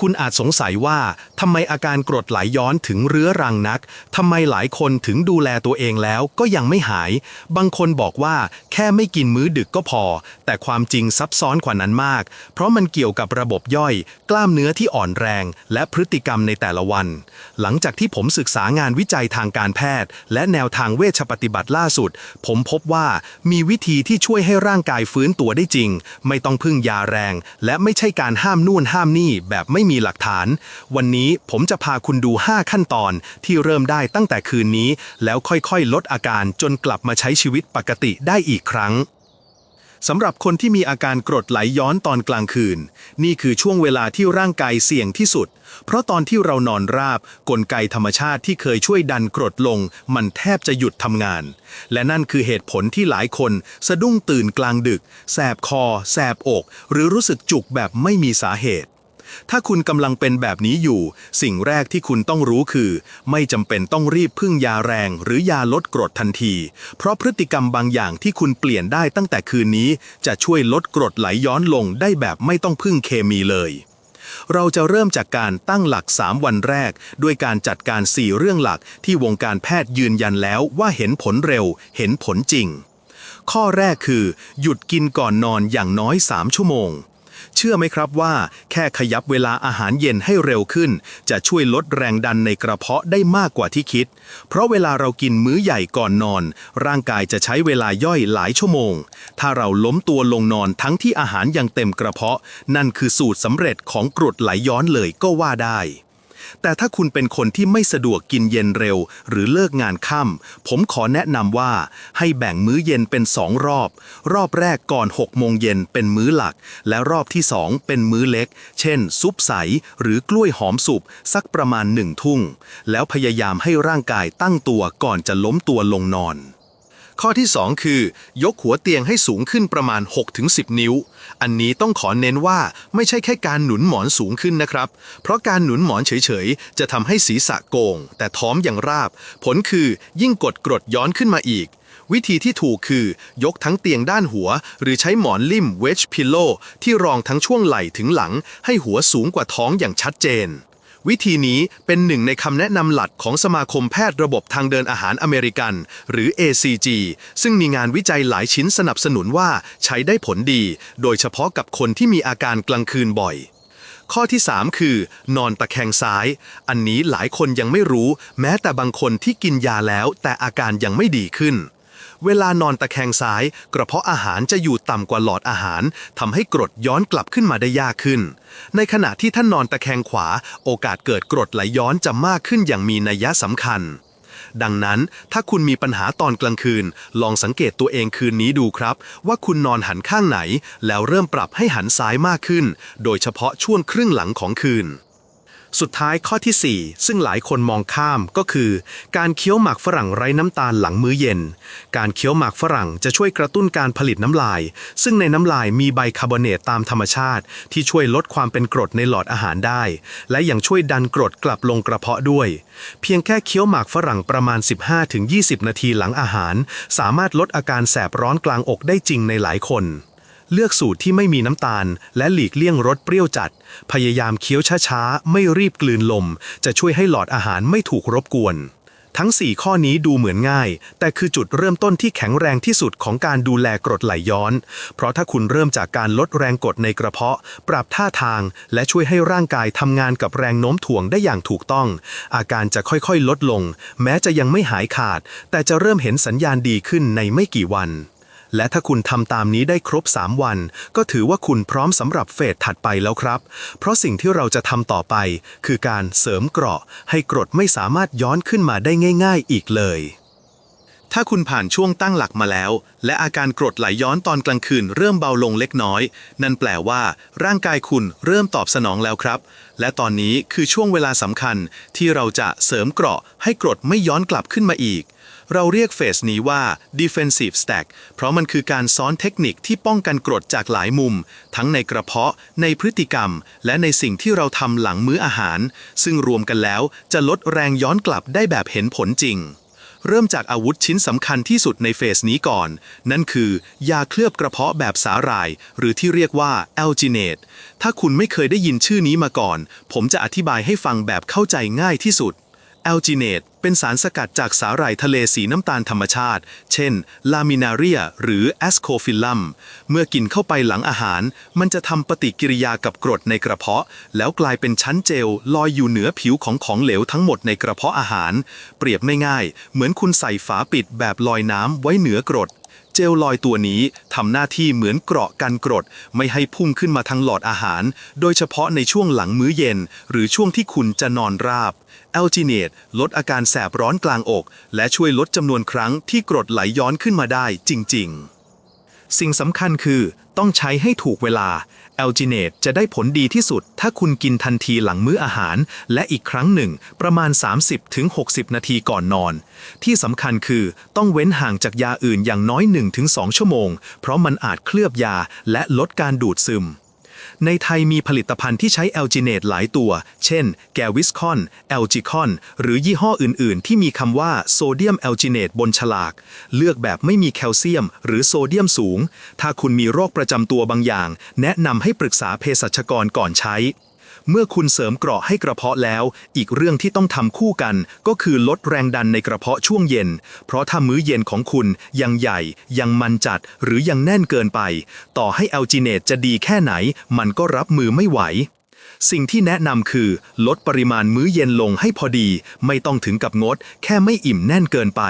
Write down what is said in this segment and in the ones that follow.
คุณอาจสงสัยว่า ทำไมอาการกรดไหลย้อนถึงเรื้อรังนัก ทำไมหลายคนถึงดูแลตัวเองแล้วก็ยังไม่หาย บางคนบอกว่าแค่ไม่กินมื้อดึกก็พอ แต่ความจริงซับซ้อนกว่านั้นมาก เพราะมันเกี่ยวกับระบบย่อย กล้ามเนื้อที่อ่อนแรง และพฤติกรรมในแต่ละวัน หลังจากที่ผมศึกษางานวิจัยทางการแพทย์ และแนวทางเวชปฏิบัติล่าสุด ผมพบว่ามีวิธีที่ช่วยให้ร่างกายฟื้นตัวได้จริง ไม่ต้องพึ่งยาแรง และไม่ใช่การห้ามนู่นห้ามนี่แบบไม่มีหลักฐาน วันนี้ผมจะพาคุณดู 5 ขั้นตอนที่เริ่มได้ตั้งแต่คืนนี้ แล้วค่อยๆ ลดอาการจนกลับมาใช้ชีวิตปกติได้อีกครั้งสำหรับคนที่มีอาการกรดไหลย้อนตอนกลางคืน นี่คือช่วงเวลาที่ร่างกายเสี่ยงที่สุด เพราะตอนที่เรานอนราบ กลไกธรรมชาติที่เคยช่วยดันกรดลง มันแทบจะหยุดทำงาน และนั่นคือเหตุผลที่หลายคน สะดุ้งตื่นกลางดึก แสบคอ แสบอก หรือรู้สึกจุกแบบไม่มีสาเหตุ ถ้าคุณกำลังเป็นแบบนี้อยู่ สิ่งแรกที่คุณต้องรู้คือ ไม่จำเป็นต้องรีบพึ่งยาแรง หรือยาลดกรดทันที เพราะพฤติกรรมบางอย่างที่คุณเปลี่ยนได้ตั้งแต่คืนนี้ จะช่วยลดกรดไหลย้อนลงได้แบบไม่ต้องพึ่งเคมีเลยเราจะเริ่มจากการตั้งหลัก 3 วันแรก ด้วยการจัดการ 4 เรื่องหลักที่วงการแพทย์ยืนยันแล้วว่าเห็นผลเร็ว เห็นผลจริง ข้อแรกคือ หยุดกินก่อนนอนอย่างน้อย 3 ชั่วโมง เชื่อไหมครับว่า แค่ขยับเวลาอาหารเย็นให้เร็วขึ้น จะช่วยลดแรงดันในกระเพาะได้มากกว่าที่คิด เพราะเวลาเรากินมื้อใหญ่ก่อนนอน ร่างกายจะใช้เวลาย่อยหลายชั่วโมง ถ้าเราล้มตัวลงนอนทั้งที่อาหารยังเต็มกระเพาะ นั่นคือสูตรสำเร็จของกรดไหลย้อนเลยก็ว่าได้ แต่ถ้าคุณเป็นคนที่ไม่สะดวกกินเย็นเร็ว หรือเลิกงานค่ำผมขอแนะนำว่าให้แบ่งมื้อเย็นเป็นสองรอบ รอบแรกก่อน 6 โมงเย็นเป็นมื้อหลัก และรอบที่สองเป็นมื้อเล็ก เช่น ซุปใส หรือกล้วยหอมสุกสักประมาณหนึ่งทุ่ง แล้วพยายามให้ร่างกายตั้งตัวก่อนจะล้มตัวลงนอน ข้อที่ 2 คือ ยกหัวเตียงให้สูงขึ้นประมาณ 6-10 นิ้ว อันนี้ต้องขอเน้นว่าไม่ใช่แค่การหนุนหมอนสูงขึ้นนะครับ เพราะการหนุนหมอนเฉยๆ จะทำให้ศีรษะโกง แต่ท้องอย่างราบ ผลคือยิ่งกดกรดย้อนขึ้นมาอีก วิธีที่ถูกคือ ยกทั้งเตียงด้านหัว หรือใช้หมอนลิ่มเวชพิลโลที่รองทั้งช่วงไหล่ถึงหลัง ให้หัวสูงกว่าท้องอย่างชัดเจน วิธีนี้เป็นหนึ่งในคำแนะนำหลักของสมาคมแพทย์ระบบทางเดินอาหารอเมริกัน หรือ ACG ซึ่งมีงานวิจัยหลายชิ้นสนับสนุนว่าใช้ได้ผลดี โดยเฉพาะกับคนที่มีอาการกลางคืนบ่อย ข้อที่ 3 คือ นอนตะแคงซ้าย อันนี้หลายคนยังไม่รู้ แม้แต่บางคนที่กินยาแล้วแต่อาการยังไม่ดีขึ้น เวลานอนตะแคงซ้าย กระเพาะอาหารจะอยู่ต่ำกว่าหลอดอาหาร ทำให้กรดย้อนกลับขึ้นมาได้ยากขึ้น ในขณะที่ท่านนอนตะแคงขวา โอกาสเกิดกรดไหลย้อนจะมากขึ้นอย่างมีนัยสำคัญ ดังนั้นถ้าคุณมีปัญหาตอนกลางคืน ลองสังเกตตัวเองคืนนี้ดูครับ ว่าคุณนอนหันข้างไหน แล้วเริ่มปรับให้หันซ้ายมากขึ้น โดยเฉพาะช่วงครึ่งหลังของคืน สุดท้ายข้อที่ 4 ซึ่งหลายคนมองข้ามก็คือ การเคี้ยวหมากฝรั่งไร้น้ำตาลหลังมื้อเย็น การเคี้ยวหมากฝรั่งจะช่วยกระตุ้นการผลิตน้ำลาย ซึ่งในน้ำลายมีไบคาร์บอเนตตามธรรมชาติ ที่ช่วยลดความเป็นกรดในหลอดอาหารได้ และยังช่วยดันกรดกลับลงกระเพาะด้วย เพียงแค่เคี้ยวหมากฝรั่งประมาณ 15-20 นาทีหลังอาหาร สามารถลดอาการแสบร้อนกลางอกได้จริงในหลายคน เลือกสูตรที่ไม่มีน้ำตาล และหลีกเลี่ยงรสเปรี้ยวจัด พยายามเคี้ยวช้าๆ ไม่รีบกลืนลม จะช่วยให้หลอดอาหารไม่ถูกรบกวน ทั้ง 4 ข้อนี้ดูเหมือนง่าย แต่คือจุดเริ่มต้นที่แข็งแรงที่สุดของการดูแลกรดไหลย้อน เพราะถ้าคุณเริ่มจากการลดแรงกดในกระเพาะ ปรับท่าทาง และช่วยให้ร่างกายทำงานกับแรงโน้มถ่วงได้อย่างถูกต้อง อาการจะค่อยๆ ลดลง แม้จะยังไม่หายขาด แต่จะเริ่มเห็นสัญญาณดีขึ้นในไม่กี่วัน และถ้าคุณทำตามนี้ได้ครบ 3 วัน ก็ถือว่าคุณพร้อมสำหรับเฟสถัดไปแล้วครับ เพราะสิ่งที่เราจะทำต่อไป คือการเสริมเกราะ ให้กรดไม่สามารถย้อนขึ้นมาได้ง่าย ๆ อีกเลย ถ้าคุณผ่านช่วงตั้งหลักมาแล้ว และอาการกรดไหลย้อนตอนกลางคืนเริ่มเบาลงเล็กน้อย นั่นแปลว่าร่างกายคุณเริ่มตอบสนองแล้วครับ และตอนนี้คือช่วงเวลาสำคัญที่เราจะเสริมเกราะให้กรดไม่ย้อนกลับขึ้นมาอีก เราเรียกเฟสนี้ว่า defensive stack เพราะมันคือการซ้อนเทคนิคที่ป้องกันกรดจากหลายมุม ทั้งในกระเพาะ ในพฤติกรรม และในสิ่งที่เราทำหลังมื้ออาหาร ซึ่งรวมกันแล้วจะลดแรงย้อนกลับได้แบบเห็นผลจริง เริ่มจากอาวุธชิ้นสำคัญที่สุดในเฟสนี้ก่อน นั่นคือยาเคลือบกระเพาะแบบสาหร่าย หรือที่เรียกว่าแอลจิเนตถ้าคุณไม่เคยได้ยินชื่อนี้มาก่อน ผมจะอธิบายให้ฟังแบบเข้าใจง่ายที่สุด แอลจิเนตเป็นสารสกัดจากสาหร่ายทะเลสีน้ำตาลธรรมชาติ เช่น ลามินาเรีย หรือแอสโคฟิลลัม เมื่อกินเข้าไปหลังอาหาร มันจะทำปฏิกิริยากับกรดในกระเพาะ แล้วกลายเป็นชั้นเจลลอยอยู่เหนือผิวของของเหลวทั้งหมดในกระเพาะอาหาร เปรียบง่ายๆ เหมือนคุณใส่ฝาปิดแบบลอยน้ำไว้เหนือกรด เจลลอยตัวนี้ทำหน้าที่เหมือนเกราะกันกรด ไม่ให้พุ่งขึ้นมาทางหลอดอาหาร โดยเฉพาะในช่วงหลังมื้อเย็น หรือช่วงที่คุณจะนอนราบ แอลจิเนตลดอาการแสบร้อนกลางอก และช่วยลดจำนวนครั้งที่กรดไหลย้อนขึ้นมาได้จริง ๆ สิ่งสำคัญคือต้องใช้ให้ถูกเวลาแอลจิเนตจะได้ผลดีที่สุด ถ้าคุณกินทันทีหลังมื้ออาหาร และอีกครั้งหนึ่ง ประมาณ 30-60 นาทีก่อนนอน ที่สำคัญคือต้องเว้นห่างจากยาอื่นอย่างน้อย 1-2 ชั่วโมง เพราะมันอาจเคลือบยาและลดการดูดซึม ในไทยมีผลิตภัณฑ์ที่ใช้แอลจิเนตหลายตัว เช่น แกวิสคอน แอลจิคอน หรือยี่ห้ออื่น ๆ ที่มีคำว่าโซเดียมแอลจิเนตบนฉลาก เลือกแบบไม่มีแคลเซียม หรือโซเดียมสูง ถ้าคุณมีโรคประจำตัวบางอย่าง แนะนำให้ปรึกษาเภสัชกรก่อนใช้ เมื่อคุณเสริมเกราะให้กระเพาะแล้ว อีกเรื่องที่ต้องทำคู่กัน ก็คือลดแรงดันในกระเพาะช่วงเย็น เพราะถ้ามื้อเย็นของคุณยังใหญ่ ยังมันจัด หรือยังแน่นเกินไป ต่อให้แอลจิเนตจะดีแค่ไหน มันก็รับมือไม่ไหว สิ่งที่แนะนำคือ ลดปริมาณมื้อเย็นลงให้พอดี ไม่ต้องถึงกับงด แค่ไม่อิ่มแน่นเกินไป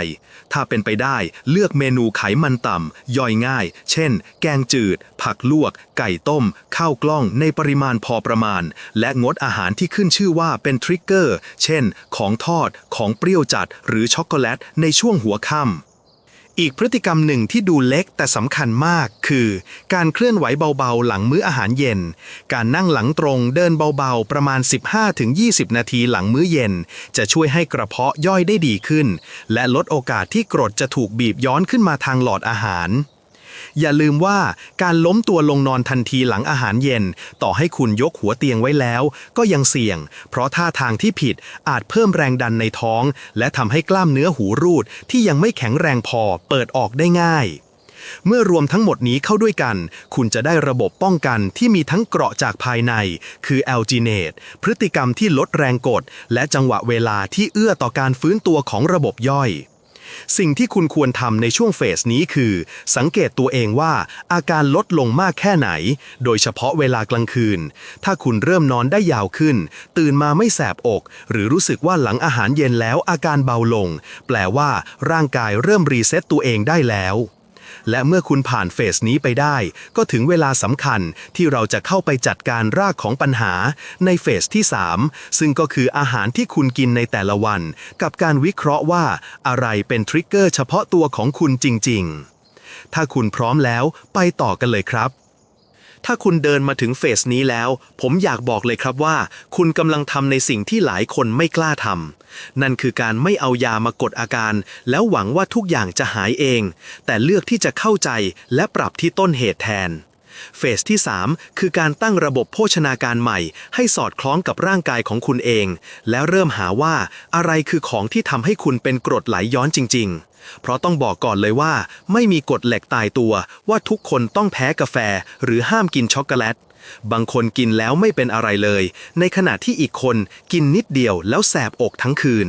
ถ้าเป็นไปได้เลือกเมนูไขมันต่ำ ย่อยง่าย เช่น แกงจืด ผักลวก ไก่ต้ม ข้าวกล้องในปริมาณพอประมาณ และงดอาหารที่ขึ้นชื่อว่าเป็นทริกเกอร์ เช่น ของทอด ของเปรี้ยวจัด หรือช็อกโกแลตในช่วงหัวค่ำ อีกพฤติกรรมหนึ่งที่ดูเล็กแต่สำคัญมากคือ การเคลื่อนไหวเบาๆ หลังมื้ออาหารเย็น การนั่งหลังตรงเดินเบาๆ ประมาณ 15-20 นาทีหลังมื้อเย็น จะช่วยให้กระเพาะย่อยได้ดีขึ้น และลดโอกาสที่กรดจะถูกบีบย้อนขึ้นมาทางหลอดอาหาร อย่าลืมว่าการล้มตัวลงนอนทันทีหลังอาหารเย็น ต่อให้คุณยกหัวเตียงไว้แล้ว ก็ยังเสี่ยง เพราะท่าทางที่ผิดอาจเพิ่มแรงดันในท้อง และทำให้กล้ามเนื้อหูรูดที่ยังไม่แข็งแรงพอเปิดออกได้ง่ายเมื่อรวมทั้งหมดนี้เข้าด้วยกัน คุณจะได้ระบบป้องกันที่มีทั้งเกราะจากภายใน คือแอลจิเนตพฤติกรรมที่ลดแรงกด และจังหวะเวลาที่เอื้อต่อการฟื้นตัวของระบบย่อย สิ่งที่คุณควรทำในช่วงเฟสนี้คือ สังเกตตัวเองว่าอาการลดลงมากแค่ไหน โดยเฉพาะเวลากลางคืน ถ้าคุณเริ่มนอนได้ยาวขึ้น ตื่นมาไม่แสบอก หรือรู้สึกว่าหลังอาหารเย็นแล้วอาการเบาลง แปลว่าร่างกายเริ่มรีเซ็ตตัวเองได้แล้ว และเมื่อคุณผ่านเฟสนี้ไปได้ ก็ถึงเวลาสำคัญที่เราจะเข้าไปจัดการรากของปัญหาในเฟสที่ 3 ซึ่งก็คืออาหารที่คุณกินในแต่ละวัน กับการวิเคราะห์ว่าอะไรเป็นทริกเกอร์เฉพาะตัวของคุณจริง ๆ ถ้าคุณพร้อมแล้วไปต่อกันเลยครับ ถ้าคุณเดินมาถึงเฟสนี้แล้ว ผมอยากบอกเลยครับว่า คุณกำลังทำในสิ่งที่หลายคนไม่กล้าทำนั่นคือการไม่เอายามากดอาการ แล้วหวังว่าทุกอย่างจะหายเอง แต่เลือกที่จะเข้าใจและปรับที่ต้นเหตุแทนเฟสที่ 3 คือการตั้งระบบโภชนาการใหม่ ให้สอดคล้องกับร่างกายของคุณเอง แล้วเริ่มหาว่าอะไรคือของที่ทำให้คุณเป็นกรดไหลย้อนจริง ๆ เพราะต้องบอกก่อนเลยว่า ไม่มีกฎเหล็กตายตัวว่าทุกคนต้องแพ้กาแฟ หรือห้ามกินช็อกโกแลต บางคนกินแล้วไม่เป็นอะไรเลย ในขณะที่อีกคนกินนิดเดียวแล้วแสบอกทั้งคืน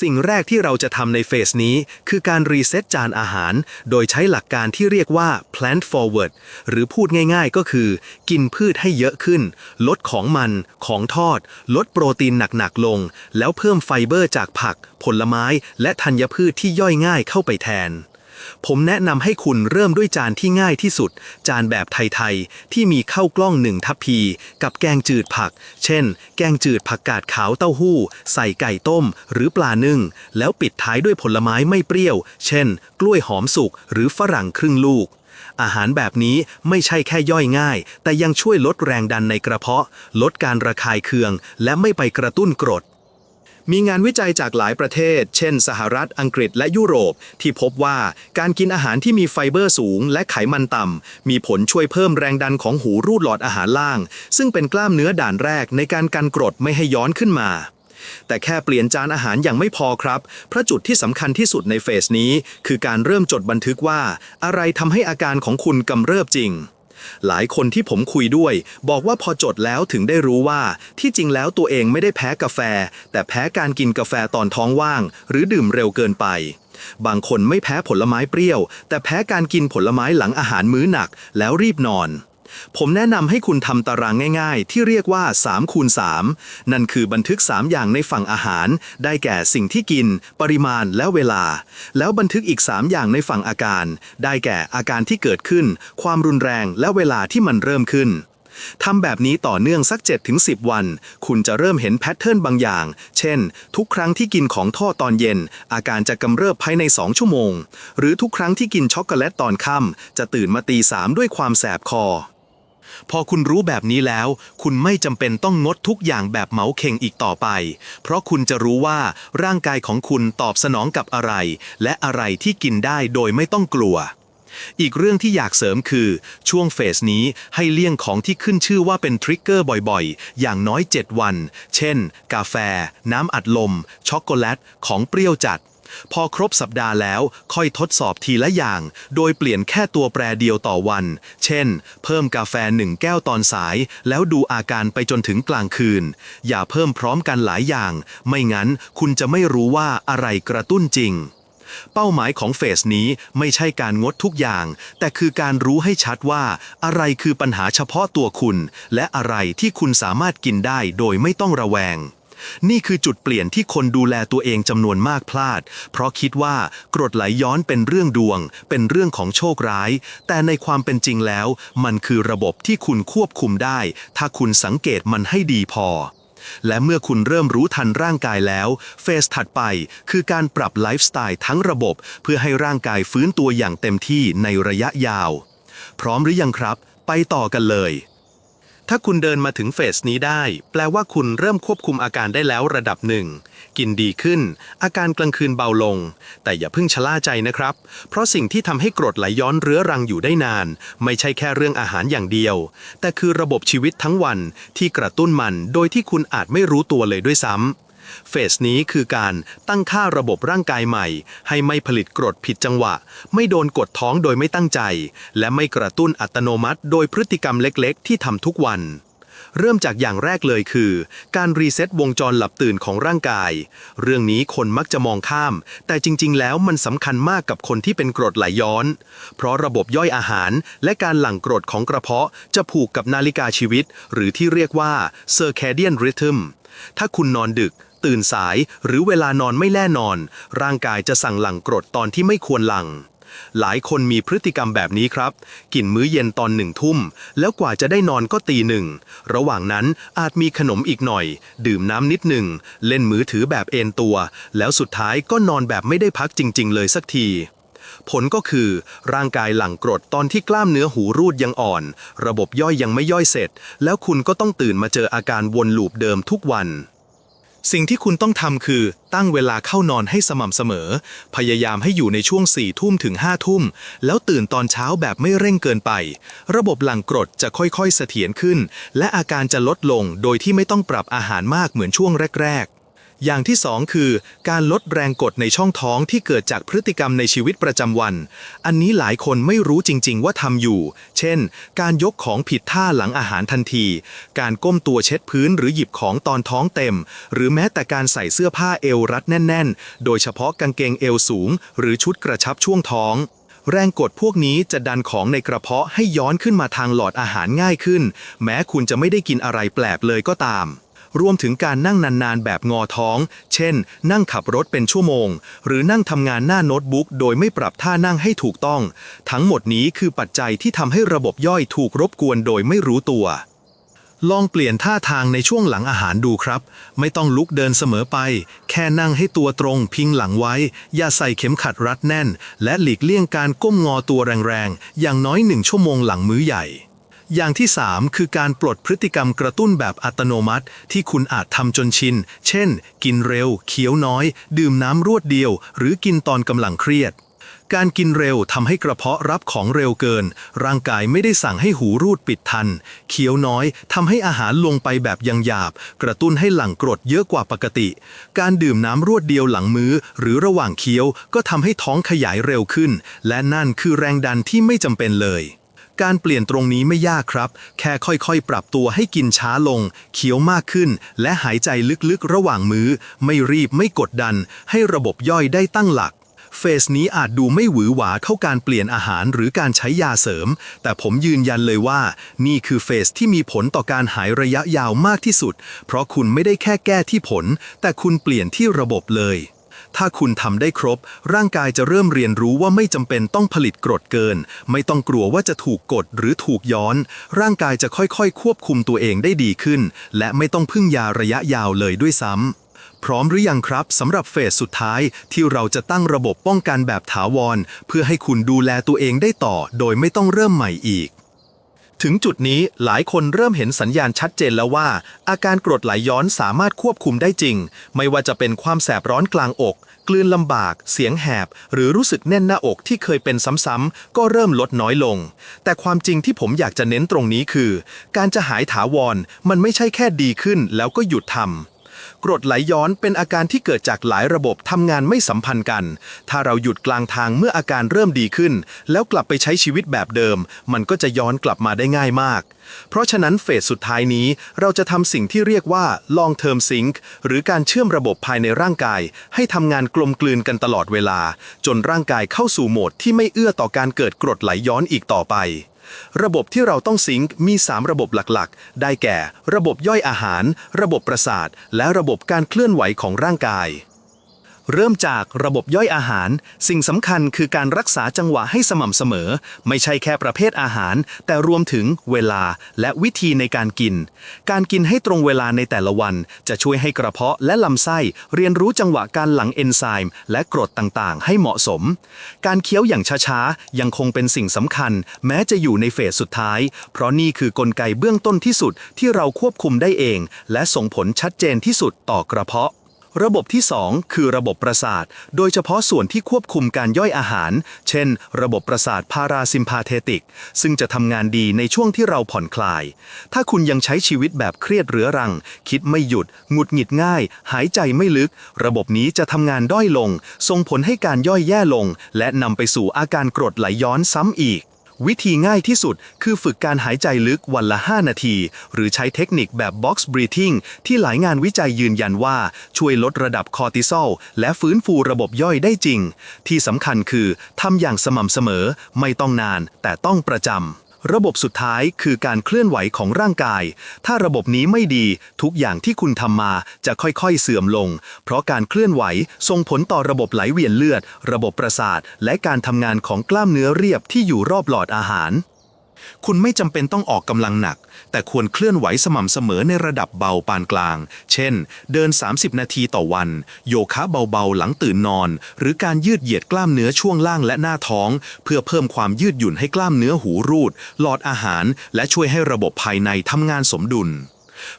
สิ่งแรกที่เราจะทำในเฟสนี้ คือการรีเซ็ตจานอาหาร โดยใช้หลักการที่เรียกว่า plant forward หรือพูดง่ายๆก็คือ กินพืชให้เยอะขึ้น ลดของมัน ของทอด ลดโปรตีนหนักๆลง แล้วเพิ่มไฟเบอร์จากผัก ผลไม้ และธัญพืชที่ย่อยง่ายเข้าไปแทน ผมแนะนำให้คุณเริ่มด้วยจานที่ง่ายที่สุด จานแบบไทยๆ ที่มีข้าวกล้องหนึ่งทัพพี กับแกงจืดผัก เช่น แกงจืดผักกาดขาวเต้าหู้ ใส่ไก่ต้ม หรือปลานึ่ง แล้วปิดท้ายด้วยผลไม้ไม่เปรี้ยว เช่น กล้วยหอมสุก หรือฝรั่งครึ่งลูกอาหารแบบนี้ไม่ใช่แค่ย่อยง่าย แต่ยังช่วยลดแรงดันในกระเพาะ ลดการระคายเคือง และไม่ไปกระตุ้นกรด มีงานวิจัยจากหลายประเทศ เช่น สหรัฐ อังกฤษ และยุโรป ที่พบว่าการกินอาหารที่มีไฟเบอร์สูง และไขมันต่ำ มีผลช่วยเพิ่มแรงดันของหูรูดหลอดอาหารล่าง ซึ่งเป็นกล้ามเนื้อด่านแรกในการกันกรดไม่ให้ย้อนขึ้นมา แต่แค่เปลี่ยนจานอาหารยังไม่พอครับเพราะจุดที่สำคัญที่สุดในเฟสนี้ คือการเริ่มจดบันทึกว่า อะไรทำให้อาการของคุณกำเริบจริง หลายคนที่ผมคุยด้วย บอกว่าพอจดแล้วถึงได้รู้ว่า ที่จริงแล้วตัวเองไม่ได้แพ้กาแฟ แต่แพ้การกินกาแฟตอนท้องว่าง หรือดื่มเร็วเกินไป บางคนไม่แพ้ผลไม้เปรี้ยว แต่แพ้การกินผลไม้หลังอาหารมื้อหนักแล้วรีบนอน ผมแนะนำให้คุณทำตารางง่าย ๆ ที่เรียกว่า3คูณ3นั่นคือบันทึก 3 อย่างในฝั่งอาหาร ได้แก่สิ่งที่กิน ปริมาณและเวลา แล้วบันทึกอีก 3 อย่างในฝั่งอาการ ได้แก่อาการที่เกิดขึ้น ความรุนแรงและเวลาที่มันเริ่มขึ้นทำแบบนี้ต่อเนื่องสัก 7-10 วัน คุณจะเริ่มเห็นแพทเทิร์นบางอย่าง เช่น ทุกครั้งที่กินของทอดตอนเย็น อาการจะกำเริบภายใน 2 ชั่วโมง หรือทุกครั้งที่กินช็อกโกแลตตอนค่ำจะตื่นมาตีสามด้วยความแสบคอ พอคุณรู้แบบนี้แล้ว คุณไม่จำเป็นต้องงดทุกอย่างแบบเหมาเข่งอีกต่อไป เพราะคุณจะรู้ว่าร่างกายของคุณตอบสนองกับอะไร และอะไรที่กินได้โดยไม่ต้องกลัวอีกเรื่องที่อยากเสริมคือ ช่วงเฟสนี้ให้เลี่ยงของที่ขึ้นชื่อว่าเป็นทริกเกอร์บ่อยๆ อย่างน้อย 7 วัน เช่น กาแฟ น้ำอัดลม ช็อกโกแลต ของเปรี้ยวจัด พอครบสัปดาห์แล้วค่อยทดสอบทีละอย่าง โดยเปลี่ยนแค่ตัวแปรเดียวต่อวัน เช่น เพิ่มกาแฟหนึ่งแก้วตอนสาย แล้วดูอาการไปจนถึงกลางคืน อย่าเพิ่มพร้อมกันหลายอย่าง ไม่งั้นคุณจะไม่รู้ว่าอะไรกระตุ้นจริงเป้าหมายของเฟสนี้ไม่ใช่การงดทุกอย่าง แต่คือการรู้ให้ชัดว่า อะไรคือปัญหาเฉพาะตัวคุณ และอะไรที่คุณสามารถกินได้โดยไม่ต้องระแวง นี่คือจุดเปลี่ยนที่คนดูแลตัวเองจำนวนมากพลาด เพราะคิดว่ากรดไหลย้อนเป็นเรื่องดวง เป็นเรื่องของโชคร้าย แต่ในความเป็นจริงแล้ว มันคือระบบที่คุณควบคุมได้ ถ้าคุณสังเกตมันให้ดีพอและเมื่อคุณเริ่มรู้ทันร่างกายแล้ว เฟสถัดไปคือการปรับไลฟ์สไตล์ทั้งระบบ เพื่อให้ร่างกายฟื้นตัวอย่างเต็มที่ในระยะยาว พร้อมหรือยังครับ ไปต่อกันเลย ถ้าคุณเดินมาถึงเฟสนี้ได้ แปลว่าคุณเริ่มควบคุมอาการได้แล้วระดับหนึ่ง กินดีขึ้น อาการกลางคืนเบาลง แต่อย่าเพิ่งชะล่าใจนะครับ เพราะสิ่งที่ทำให้กรดไหลย้อนเรื้อรังอยู่ได้นาน ไม่ใช่แค่เรื่องอาหารอย่างเดียว แต่คือระบบชีวิตทั้งวันที่กระตุ้นมันโดยที่คุณอาจไม่รู้ตัวเลยด้วยซ้ำ เฟสนี้คือการตั้งค่าระบบร่างกายใหม่ ให้ไม่ผลิตกรดผิดจังหวะ ไม่โดนกดท้องโดยไม่ตั้งใจ และไม่กระตุ้นอัตโนมัติ โดยพฤติกรรมเล็กๆ ที่ทำทุกวันเริ่มจากอย่างแรกเลยคือ การรีเซ็ตวงจรหลับตื่นของร่างกาย เรื่องนี้คนมักจะมองข้าม แต่จริง ๆ แล้วมันสำคัญมากกับคนที่เป็นกรดไหลย้อน เพราะระบบย่อยอาหารและการหลั่งกรดของกระเพาะจะผูกกับนาฬิกาชีวิต หรือที่เรียกว่า circadian rhythm ถ้าคุณนอนดึก ตื่นสาย หรือเวลานอนไม่แน่นอน ร่างกายจะสั่งหลั่งกรดตอนที่ไม่ควรหลั่งหลายคนมีพฤติกรรมแบบนี้ครับ กินมื้อเย็นตอนหนึ่งทุ่ม แล้วกว่าจะได้นอนก็ตีหนึ่ง ระหว่างนั้นอาจมีขนมอีกหน่อย ดื่มน้ำนิดหนึ่ง เล่นมือถือแบบเอนตัว แล้วสุดท้ายก็นอนแบบไม่ได้พักจริง ๆ เลยสักที ผลก็คือ ร่างกายหลั่งกรดตอนที่กล้ามเนื้อหูรูดยังอ่อน ระบบย่อยยังไม่ย่อยเสร็จ แล้วคุณก็ต้องตื่นมาเจออาการวนลูปเดิมทุกวัน สิ่งที่คุณต้องทำคือตั้งเวลาเข้านอนให้สม่ำเสมอ พยายามให้อยู่ในช่วง4ี่ทุ่มถึง5้าทุ่ม แล้วตื่นตอนเช้าแบบไม่เร่งเกินไป ระบบหลั่งกรดจะค่อยๆเสถียรขึ้น และอาการจะลดลงโดยที่ไม่ต้องปรับอาหารมากเหมือนช่วงแรก ๆ อย่างที่สองคือ การลดแรงกดในช่องท้องที่เกิดจากพฤติกรรมในชีวิตประจำวัน อันนี้หลายคนไม่รู้จริง ๆ ว่าทำอยู่ เช่น การยกของผิดท่าหลังอาหารทันที การก้มตัวเช็ดพื้นหรือหยิบของตอนท้องเต็ม หรือแม้แต่การใส่เสื้อผ้าเอวรัดแน่น ๆ โดยเฉพาะกางเกงเอวสูง หรือชุดกระชับช่วงท้องแรงกดพวกนี้จะดันของในกระเพาะให้ย้อนขึ้นมาทางหลอดอาหารง่ายขึ้น แม้คุณจะไม่ได้กินอะไรแปลกเลยก็ตาม รวมถึงการนั่งนานๆ แบบงอท้อง เช่น นั่งขับรถเป็นชั่วโมง หรือนั่งทำงานหน้าโน้ตบุ๊กโดยไม่ปรับท่านั่งให้ถูกต้อง ทั้งหมดนี้คือปัจจัยที่ทำให้ระบบย่อยถูกรบกวนโดยไม่รู้ตัว ลองเปลี่ยนท่าทางในช่วงหลังอาหารดูครับ ไม่ต้องลุกเดินเสมอไป แค่นั่งให้ตัวตรง พิงหลังไว้ อย่าใส่เข็มขัดรัดแน่น และหลีกเลี่ยงการก้มงอตัวแรงๆ อย่างน้อยหนึ่งชั่วโมงหลังมื้อใหญ่ อย่างที่ 3 คือการปลดพฤติกรรมกระตุ้นแบบอัตโนมัติ ที่คุณอาจทำจนชิน เช่น กินเร็ว เคี้ยวน้อย ดื่มน้ำรวดเดียว หรือกินตอนกำลังเครียด การกินเร็วทำให้กระเพาะรับของเร็วเกิน ร่างกายไม่ได้สั่งให้หูรูดปิดทัน เคี้ยวน้อยทำให้อาหารลงไปแบบยังหยาบ กระตุ้นให้หลั่งกรดเยอะกว่าปกติ การดื่มน้ำรวดเดียวหลังมื้อ หรือระหว่างเคี้ยวก็ทำให้ท้องขยายเร็วขึ้น และนั่นคือแรงดันที่ไม่จำเป็นเลย การเปลี่ยนตรงนี้ไม่ยากครับ แค่ค่อยๆ ปรับตัวให้กินช้าลง เคี้ยวมากขึ้น และหายใจลึกๆ ระหว่างมื้อ ไม่รีบไม่กดดัน ให้ระบบย่อยได้ตั้งหลัก เฟสนี้อาจดูไม่หวือหวาเท่าการเปลี่ยนอาหารหรือการใช้ยาเสริม แต่ผมยืนยันเลยว่า นี่คือเฟสที่มีผลต่อการหายระยะยาวมากที่สุด เพราะคุณไม่ได้แค่แก้ที่ผล แต่คุณเปลี่ยนที่ระบบเลย ถ้าคุณทำได้ครบ ร่างกายจะเริ่มเรียนรู้ว่าไม่จำเป็นต้องผลิตกรดเกิน ไม่ต้องกลัวว่าจะถูกกดหรือถูกย้อน ร่างกายจะค่อยๆ ควบคุมตัวเองได้ดีขึ้น และไม่ต้องพึ่งยาระยะยาวเลยด้วยซ้ำพร้อมหรือยังครับสำหรับเฟสสุดท้ายที่เราจะตั้งระบบป้องกันแบบถาวร เพื่อให้คุณดูแลตัวเองได้ต่อ โดยไม่ต้องเริ่มใหม่อีก ถึงจุดนี้หลายคนเริ่มเห็นสัญญาณชัดเจนแล้วว่า อาการกรดไหลย้อนสามารถควบคุมได้จริง ไม่ว่าจะเป็นความแสบร้อนกลางอก กลืนลำบาก เสียงแหบ หรือรู้สึกแน่นหน้าอกที่เคยเป็นซ้ำๆก็เริ่มลดน้อยลง แต่ความจริงที่ผมอยากจะเน้นตรงนี้คือ การจะหายถาวรมันไม่ใช่แค่ดีขึ้นแล้วก็หยุดทำ กรดไหลย้อนเป็นอาการที่เกิดจากหลายระบบทำงานไม่สัมพันธ์กัน ถ้าเราหยุดกลางทางเมื่ออาการเริ่มดีขึ้น แล้วกลับไปใช้ชีวิตแบบเดิม มันก็จะย้อนกลับมาได้ง่ายมาก เพราะฉะนั้นเฟสสุดท้ายนี้ เราจะทำสิ่งที่เรียกว่า long term sync หรือการเชื่อมระบบภายในร่างกาย ให้ทำงานกลมกลืนกันตลอดเวลา จนร่างกายเข้าสู่โหมดที่ไม่เอื้อต่อการเกิดกรดไหลย้อนอีกต่อไป ระบบที่เราต้องซิงค์มี 3 ระบบหลักๆ ได้แก่ ระบบย่อยอาหาร ระบบประสาท และระบบการเคลื่อนไหวของร่างกาย เริ่มจากระบบย่อยอาหาร สิ่งสำคัญคือการรักษาจังหวะให้สม่ำเสมอ ไม่ใช่แค่ประเภทอาหาร แต่รวมถึงเวลาและวิธีในการกิน การกินให้ตรงเวลาในแต่ละวัน จะช่วยให้กระเพาะและลำไส้ เรียนรู้จังหวะการหลั่งเอนไซม์และกรดต่างๆ ให้เหมาะสม การเคี้ยวอย่างช้าๆ ยังคงเป็นสิ่งสำคัญ แม้จะอยู่ในเฟสสุดท้าย เพราะนี่คือกลไกเบื้องต้นที่สุดที่เราควบคุมได้เอง และส่งผลชัดเจนที่สุดต่อกระเพาะ ระบบที่ 2 คือระบบประสาท โดยเฉพาะส่วนที่ควบคุมการย่อยอาหาร เช่น ระบบประสาทพาราซิมพาเทติก ซึ่งจะทำงานดีในช่วงที่เราผ่อนคลาย ถ้าคุณยังใช้ชีวิตแบบเครียดเรื้อรัง คิดไม่หยุด หงุดหงิดง่าย หายใจไม่ลึก ระบบนี้จะทำงานด้อยลง ส่งผลให้การย่อยแย่ลง และนำไปสู่อาการกรดไหลย้อนซ้ำอีก วิธีง่ายที่สุดคือฝึกการหายใจลึกวันละ 5 นาที หรือใช้เทคนิคแบบ box breathing ที่หลายงานวิจัยยืนยันว่า ช่วยลดระดับคอร์ติซอลและฟื้นฟูระบบย่อยได้จริง ที่สำคัญคือทำอย่างสม่ำเสมอ ไม่ต้องนานแต่ต้องประจำ ระบบสุดท้ายคือการเคลื่อนไหวของร่างกาย ถ้าระบบนี้ไม่ดีทุกอย่างที่คุณทำมาจะค่อยๆเสื่อมลง เพราะการเคลื่อนไหวส่งผลต่อระบบไหลเวียนเลือด ระบบประสาท และการทำงานของกล้ามเนื้อเรียบที่อยู่รอบหลอดอาหาร คุณไม่จำเป็นต้องออกกำลังหนัก แต่ควรเคลื่อนไหวสม่ำเสมอในระดับเบาปานกลาง เช่น เดิน 30 นาทีต่อวัน โยคะเบาๆ หลังตื่นนอน หรือการยืดเหยียดกล้ามเนื้อช่วงล่างและหน้าท้อง เพื่อเพิ่มความยืดหยุ่นให้กล้ามเนื้อหูรูด หลอดอาหาร และช่วยให้ระบบภายในทำงานสมดุล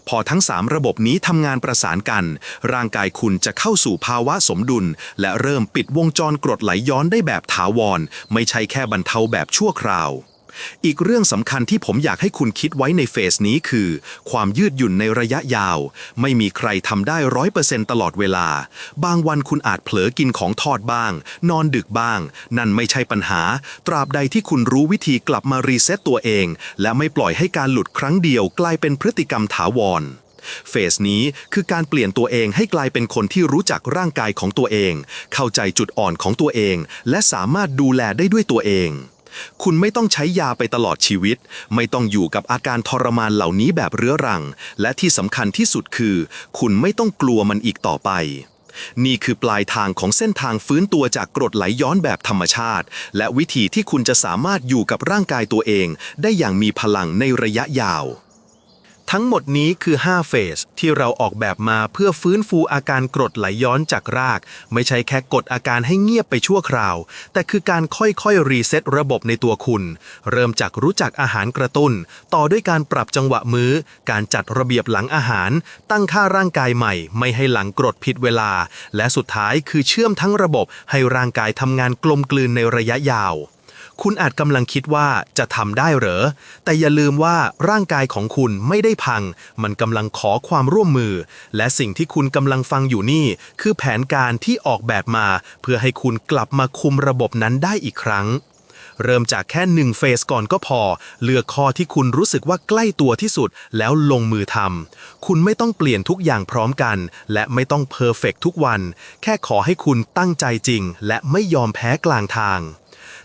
พอทั้ง 3 ระบบนี้ทำงานประสานกัน ร่างกายคุณจะเข้าสู่ภาวะสมดุล และเริ่มปิดวงจรกรดไหลย้อนได้แบบถาวร ไม่ใช่แค่บรรเทาแบบชั่วคราว อีกเรื่องสำคัญที่ผมอยากให้คุณคิดไว้ในเฟสนี้คือ ความยืดหยุ่นในระยะยาว ไม่มีใครทำได้ร้อยเปอร์เซ็นต์ตลอดเวลา บางวันคุณอาจเผลอกินของทอดบ้าง นอนดึกบ้าง นั่นไม่ใช่ปัญหา ตราบใดที่คุณรู้วิธีกลับมารีเซ็ตตัวเอง และไม่ปล่อยให้การหลุดครั้งเดียวกลายเป็นพฤติกรรมถาวรเฟสนี้คือการเปลี่ยนตัวเองให้กลายเป็นคนที่รู้จักร่างกายของตัวเอง เข้าใจจุดอ่อนของตัวเอง และสามารถดูแลได้ด้วยตัวเอง คุณไม่ต้องใช้ยาไปตลอดชีวิต ไม่ต้องอยู่กับอาการทรมานเหล่านี้แบบเรื้อรัง และที่สำคัญที่สุดคือ คุณไม่ต้องกลัวมันอีกต่อไป นี่คือปลายทางของเส้นทางฟื้นตัวจากกรดไหลย้อนแบบธรรมชาติ และวิธีที่คุณจะสามารถอยู่กับร่างกายตัวเอง ได้อย่างมีพลังในระยะยาว ทั้งหมดนี้คือ 5 เฟสที่เราออกแบบมาเพื่อฟื้นฟูอาการกรดไหลย้อนจากราก ไม่ใช่แค่กดอาการให้เงียบไปชั่วคราว แต่คือการค่อยๆ รีเซ็ตระบบในตัวคุณ เริ่มจากรู้จักอาหารกระตุ้น ต่อด้วยการปรับจังหวะมื้อ การจัดระเบียบหลังอาหาร ตั้งค่าร่างกายใหม่ ไม่ให้หลังกรดผิดเวลา และสุดท้ายคือเชื่อมทั้งระบบให้ร่างกายทำงานกลมกลืนในระยะยาว คุณอาจกำลังคิดว่าจะทำได้เหรอ แต่อย่าลืมว่าร่างกายของคุณไม่ได้พัง มันกำลังขอความร่วมมือ และสิ่งที่คุณกำลังฟังอยู่นี่ คือแผนการที่ออกแบบมา เพื่อให้คุณกลับมาคุมระบบนั้นได้อีกครั้งเริ่มจากแค่หนึ่งเฟสก่อนก็พอ เลือกข้อที่คุณรู้สึกว่าใกล้ตัวที่สุด แล้วลงมือทำ คุณไม่ต้องเปลี่ยนทุกอย่างพร้อมกัน และไม่ต้องเพอร์เฟกทุกวัน แค่ขอให้คุณตั้งใจจริง และไม่ยอมแพ้กลางทาง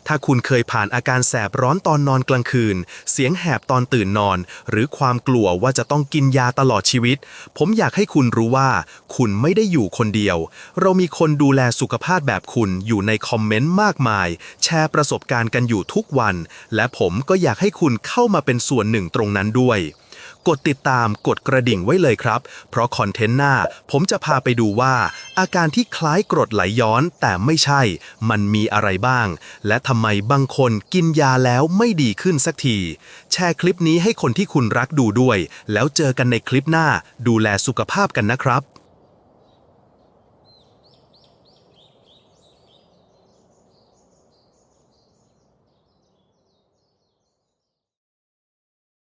ถ้าคุณเคยผ่านอาการแสบร้อนตอนนอนกลางคืน เสียงแหบตอนตื่นนอน หรือความกลัวว่าจะต้องกินยาตลอดชีวิต ผมอยากให้คุณรู้ว่า คุณไม่ได้อยู่คนเดียว เรามีคนดูแลสุขภาพแบบคุณอยู่ในคอมเมนต์มากมาย แชร์ประสบการณ์กันอยู่ทุกวัน และผมก็อยากให้คุณเข้ามาเป็นส่วนหนึ่งตรงนั้นด้วย กดติดตามกดกระดิ่งไว้เลยครับ เพราะคอนเทนต์หน้า ผมจะพาไปดูว่า อาการที่คล้ายกรดไหลย้อนแต่ไม่ใช่ มันมีอะไรบ้าง และทำไมบางคนกินยาแล้วไม่ดีขึ้นสักที แชร์คลิปนี้ให้คนที่คุณรักดูด้วย แล้วเจอกันในคลิปหน้า ดูแลสุขภาพกันนะครับ